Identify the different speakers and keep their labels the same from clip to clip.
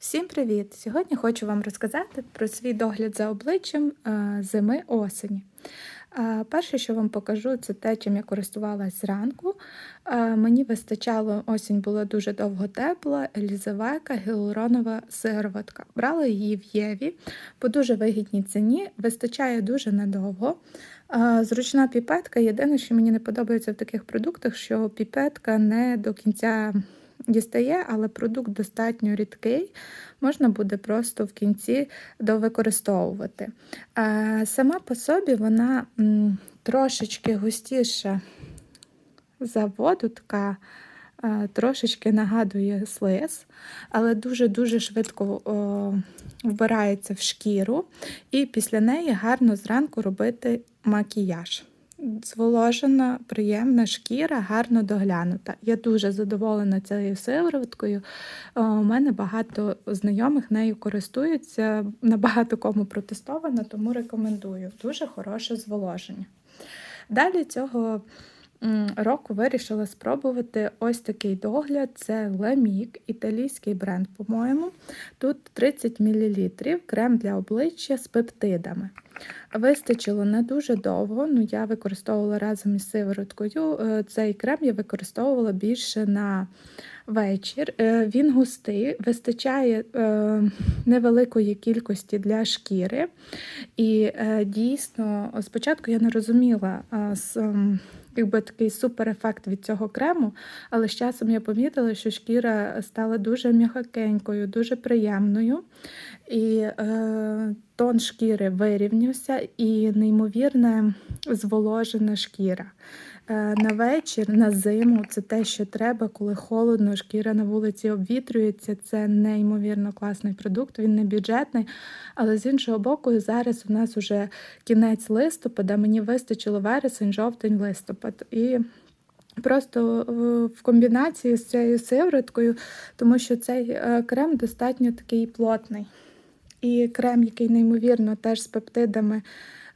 Speaker 1: Всім привіт! Сьогодні хочу вам розказати про свій догляд за обличчям е, зими осені. Е, Перше, що вам покажу, це те, чим я користувалась зранку. Е, Мені вистачало, осінь була дуже довго тепла, елізавека, гіалуронова сироватка. Брала її в Єві по дуже вигідній ціні, вистачає дуже надовго. Зручна піпетка. Єдине, що мені не подобається в таких продуктах, що піпетка не до кінця дістає, але продукт достатньо рідкий, можна буде просто в кінці довикористовувати. Сама по собі вона трошечки густіша за воду, така трошечки нагадує слиз, але дуже-дуже швидко вбирається в шкіру, і після неї гарно зранку робити макіяж. Зволожена, приємна шкіра, гарно доглянута. Я дуже задоволена цією сивороткою. У мене багато знайомих нею користуються, набагато кому протестована, тому рекомендую. Дуже хороше зволоження. Далі цього року вирішила спробувати ось такий догляд: це Ламік, італійський бренд, по-моєму. Тут 30 мл крем для обличчя з пептидами. Вистачило не дуже довго, ну я використовувала разом із сивороткою. Е, Цей крем я використовувала більше на вечір. Е, Він густий, вистачає е, невеликої кількості для шкіри. І дійсно, спочатку я не розуміла, якби такий суперефект від цього крему, але з часом я помітила, що шкіра стала дуже м'якенькою, дуже приємною. І е, тон шкіри вирівнявся і неймовірна зволожена шкіра. Е, на вечір, на зиму це те, що треба, коли холодно, шкіра на вулиці обвітрюється. Це неймовірно класний продукт, він не бюджетний. Але з іншого боку, зараз у нас вже кінець листопада, мені вистачило вересень, жовтень, листопад. І Просто е, в комбінації з цією сивороткою, тому що цей е, крем достатньо такий плотний. І крем, який неймовірно теж з пептидами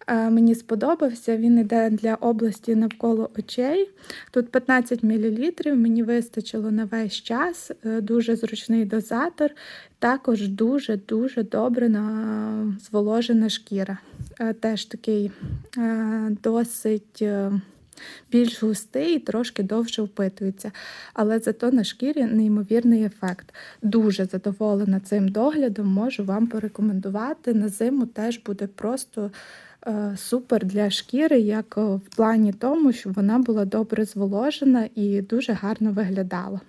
Speaker 1: е, мені сподобався. Він йде для області навколо очей. Тут 15 мл, мені вистачило на весь час, е, дуже зручний дозатор, також дуже-дуже добре на зволожена шкіра. Е, Теж такий досить. Більш густий і трошки довше впитується. Але зато на шкірі неймовірний ефект. Дуже задоволена цим доглядом, можу вам порекомендувати. На зиму теж буде просто е, супер для шкіри, як е, в плані тому, щоб вона була добре зволожена і дуже гарно виглядала.